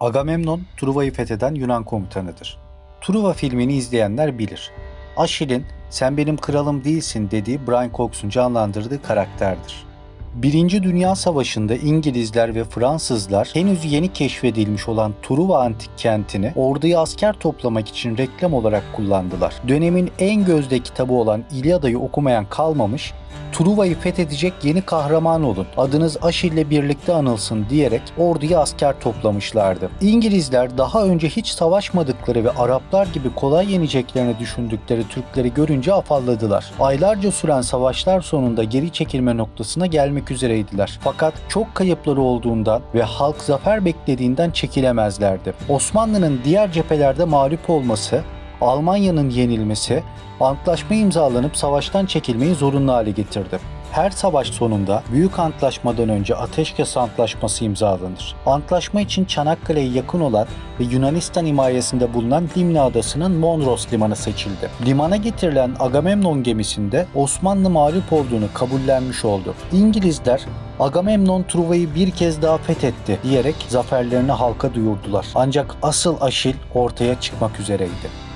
Agamemnon, Truva'yı fetheden Yunan komutanıdır. Truva filmini izleyenler bilir. Aşil'in sen benim kralım değilsin dediği Brian Cox'un canlandırdığı karakterdir. Birinci Dünya Savaşı'nda İngilizler ve Fransızlar henüz yeni keşfedilmiş olan Truva antik kentini orduya asker toplamak için reklam olarak kullandılar. Dönemin en gözde kitabı olan İlyada'yı okumayan kalmamış, Truva'yı fethedecek yeni kahraman olun, adınız Aşil'le birlikte anılsın diyerek orduya asker toplamışlardı. İngilizler daha önce hiç savaşmadıkları ve Araplar gibi kolay yeneceklerini düşündükleri Türkleri görünce afalladılar. Aylarca süren savaşlar sonunda geri çekilme noktasına gelmek üzereydiler. Fakat çok kayıpları olduğundan ve halk zafer beklediğinden çekilemezlerdi. Osmanlı'nın diğer cephelerde mağlup olması Almanya'nın yenilmesi, antlaşma imzalanıp savaştan çekilmeyi zorunlu hale getirdi. Her savaş sonunda Büyük Antlaşmadan önce Ateşkes Antlaşması imzalanır. Antlaşma için Çanakkale'ye yakın olan ve Yunanistan himayesinde bulunan Limna Adası'nın Monros Limanı seçildi. Limana getirilen Agamemnon gemisinde Osmanlı mağlup olduğunu kabullenmiş oldu. İngilizler Agamemnon Truva'yı bir kez daha fethetti diyerek zaferlerini halka duyurdular. Ancak asıl Aşil ortaya çıkmak üzereydi.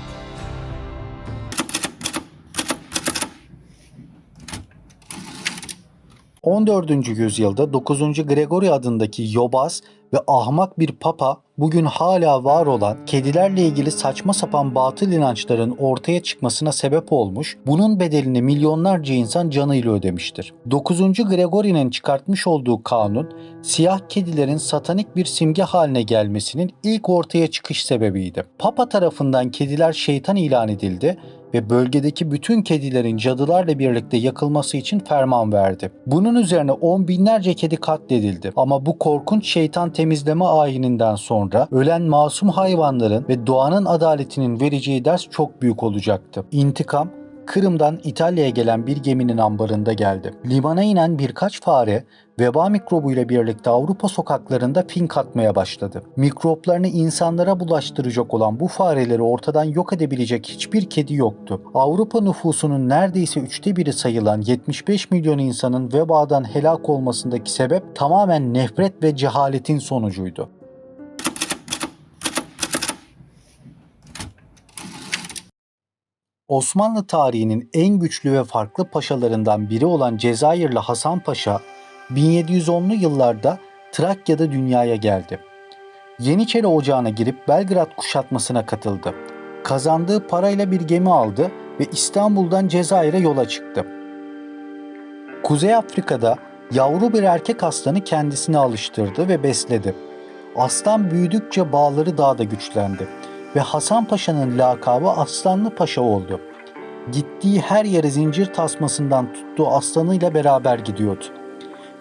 14. yüzyılda 9. Gregory adındaki yobaz ve ahmak bir papa bugün hala var olan kedilerle ilgili saçma sapan batıl inançların ortaya çıkmasına sebep olmuş, bunun bedelini milyonlarca insan canıyla ödemiştir. 9. Gregory'nin çıkartmış olduğu kanun, siyah kedilerin satanik bir simge haline gelmesinin ilk ortaya çıkış sebebiydi. Papa tarafından kediler şeytan ilan edildi ve bölgedeki bütün kedilerin cadılarla birlikte yakılması için ferman verdi. Bunun üzerine on binlerce kedi katledildi. Ama bu korkunç şeytan temizleme ayininden sonra ölen masum hayvanların ve doğanın adaletinin vereceği ders çok büyük olacaktı. İntikam Kırım'dan İtalya'ya gelen bir geminin ambarında geldi. Limana inen birkaç fare veba mikrobuyla birlikte Avrupa sokaklarında fink atmaya başladı. Mikroplarını insanlara bulaştıracak olan bu fareleri ortadan yok edebilecek hiçbir kedi yoktu. Avrupa nüfusunun neredeyse üçte biri sayılan 75 milyon insanın vebadan helak olmasındaki sebep tamamen nefret ve cehaletin sonucuydu. Osmanlı tarihinin en güçlü ve farklı paşalarından biri olan Cezayirli Hasan Paşa 1710'lu yıllarda Trakya'da dünyaya geldi. Yeniçeri Ocağı'na girip Belgrad kuşatmasına katıldı. Kazandığı parayla bir gemi aldı ve İstanbul'dan Cezayir'e yola çıktı. Kuzey Afrika'da yavru bir erkek aslanı kendisine alıştırdı ve besledi. Aslan büyüdükçe bağları daha da güçlendi ve Hasan Paşa'nın lakabı Aslanlı Paşa oldu. Gittiği her yere zincir tasmasından tuttuğu aslanıyla beraber gidiyordu.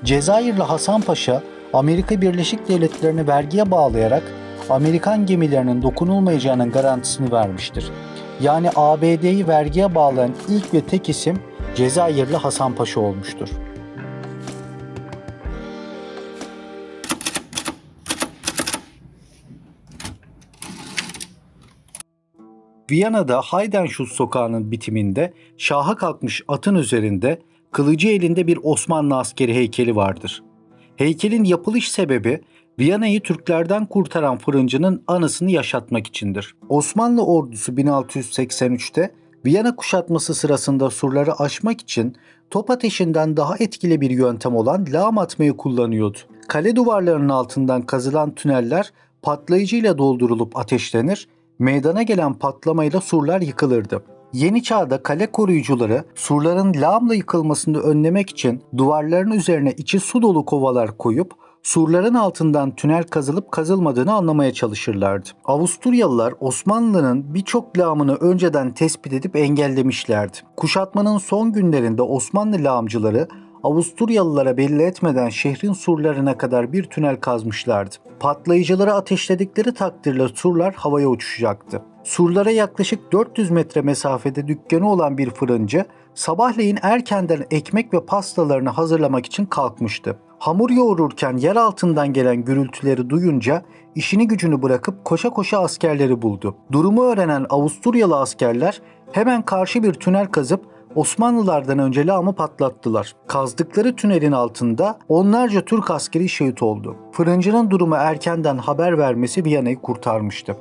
Cezayirli Hasan Paşa, Amerika Birleşik Devletleri'ni vergiye bağlayarak Amerikan gemilerinin dokunulmayacağının garantisini vermiştir. Yani ABD'yi vergiye bağlayan ilk ve tek isim Cezayirli Hasan Paşa olmuştur. Viyana'da Heidenschutz sokağının bitiminde şaha kalkmış atın üzerinde kılıcı elinde bir Osmanlı askeri heykeli vardır. Heykelin yapılış sebebi Viyana'yı Türklerden kurtaran fırıncının anısını yaşatmak içindir. Osmanlı ordusu 1683'te Viyana kuşatması sırasında surları aşmak için top ateşinden daha etkili bir yöntem olan lağım atmayı kullanıyordu. Kale duvarlarının altından kazılan tüneller patlayıcıyla doldurulup ateşlenir, meydana gelen patlamayla surlar yıkılırdı. Yeni çağda kale koruyucuları surların lağımla yıkılmasını önlemek için duvarların üzerine içi su dolu kovalar koyup surların altından tünel kazılıp kazılmadığını anlamaya çalışırlardı. Avusturyalılar Osmanlı'nın birçok lağımını önceden tespit edip engellemişlerdi. Kuşatmanın son günlerinde Osmanlı lağımcıları Avusturyalılara belli etmeden şehrin surlarına kadar bir tünel kazmışlardı. Patlayıcıları ateşledikleri takdirde surlar havaya uçuşacaktı. Surlara yaklaşık 400 metre mesafede dükkanı olan bir fırıncı sabahleyin erkenden ekmek ve pastalarını hazırlamak için kalkmıştı. Hamur yoğururken yer altından gelen gürültüleri duyunca işini gücünü bırakıp koşa koşa askerleri buldu. Durumu öğrenen Avusturyalı askerler hemen karşı bir tünel kazıp Osmanlılardan önce lağımı patlattılar. Kazdıkları tünelin altında onlarca Türk askeri şehit oldu. Fırıncının durumu erkenden haber vermesi Viyana'yı kurtarmıştı.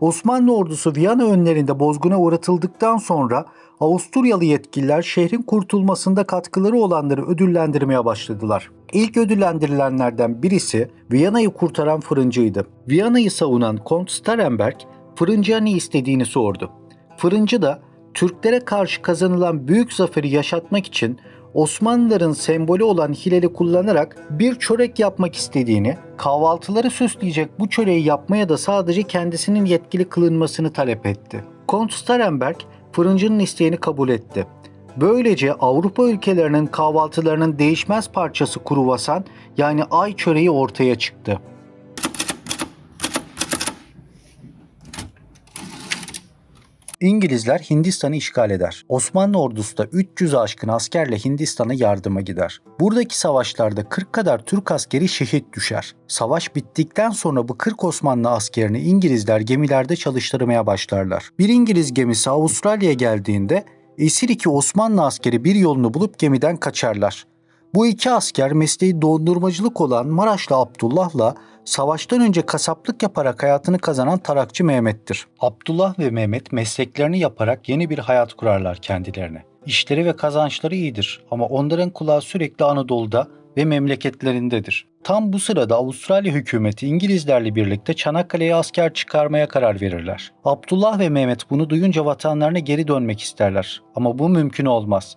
Osmanlı ordusu Viyana önlerinde bozguna uğratıldıktan sonra Avusturyalı yetkililer şehrin kurtulmasında katkıları olanları ödüllendirmeye başladılar. İlk ödüllendirilenlerden birisi Viyana'yı kurtaran fırıncıydı. Viyana'yı savunan Kont Starenberg fırıncıya ne istediğini sordu. Fırıncı da Türklere karşı kazanılan büyük zaferi yaşatmak için Osmanlıların sembolü olan hilali kullanarak bir çörek yapmak istediğini, kahvaltıları süsleyecek bu çöreği yapmaya da sadece kendisinin yetkili kılınmasını talep etti. Kont Starenberg fırıncının isteğini kabul etti. Böylece Avrupa ülkelerinin kahvaltılarının değişmez parçası kruvasan yani ay çöreği ortaya çıktı. İngilizler Hindistan'ı işgal eder. Osmanlı ordusu da 300 aşkın askerle Hindistan'a yardıma gider. Buradaki savaşlarda 40 kadar Türk askeri şehit düşer. Savaş bittikten sonra bu 40 Osmanlı askerini İngilizler gemilerde çalıştırmaya başlarlar. Bir İngiliz gemisi Avustralya'ya geldiğinde esir iki Osmanlı askeri bir yolunu bulup gemiden kaçarlar. Bu iki asker mesleği dondurmacılık olan Maraşlı Abdullah'la savaştan önce kasaplık yaparak hayatını kazanan tarakçı Mehmet'tir. Abdullah ve Mehmet mesleklerini yaparak yeni bir hayat kurarlar kendilerine. İşleri ve kazançları iyidir ama onların kulağı sürekli Anadolu'da ve memleketlerindedir. Tam bu sırada Avustralya hükümeti İngilizlerle birlikte Çanakkale'ye asker çıkarmaya karar verirler. Abdullah ve Mehmet bunu duyunca vatanlarına geri dönmek isterler ama bu mümkün olmaz.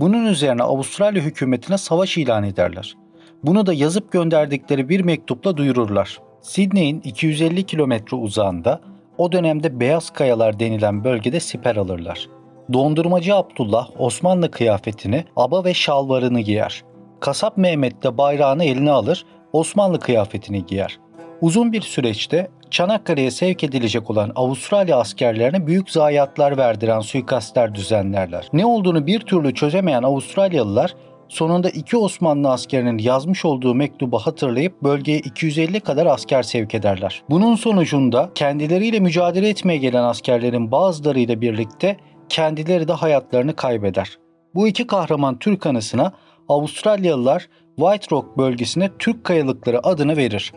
Bunun üzerine Avustralya hükümetine savaş ilan ederler. Bunu da yazıp gönderdikleri bir mektupla duyururlar. Sydney'in 250 kilometre uzağında o dönemde Beyaz Kayalar denilen bölgede siper alırlar. Dondurmacı Abdullah Osmanlı kıyafetini, aba ve şalvarını giyer. Kasap Mehmet de bayrağını eline alır, Osmanlı kıyafetini giyer. Uzun bir süreçte Çanakkale'ye sevk edilecek olan Avustralya askerlerine büyük zayiatlar verdiren suikastler düzenlerler. Ne olduğunu bir türlü çözemeyen Avustralyalılar sonunda iki Osmanlı askerinin yazmış olduğu mektubu hatırlayıp bölgeye 250 kadar asker sevk ederler. Bunun sonucunda kendileriyle mücadele etmeye gelen askerlerin bazılarıyla birlikte kendileri de hayatlarını kaybeder. Bu iki kahraman Türk anısına Avustralyalılar White Rock bölgesine Türk kayalıkları adını verir.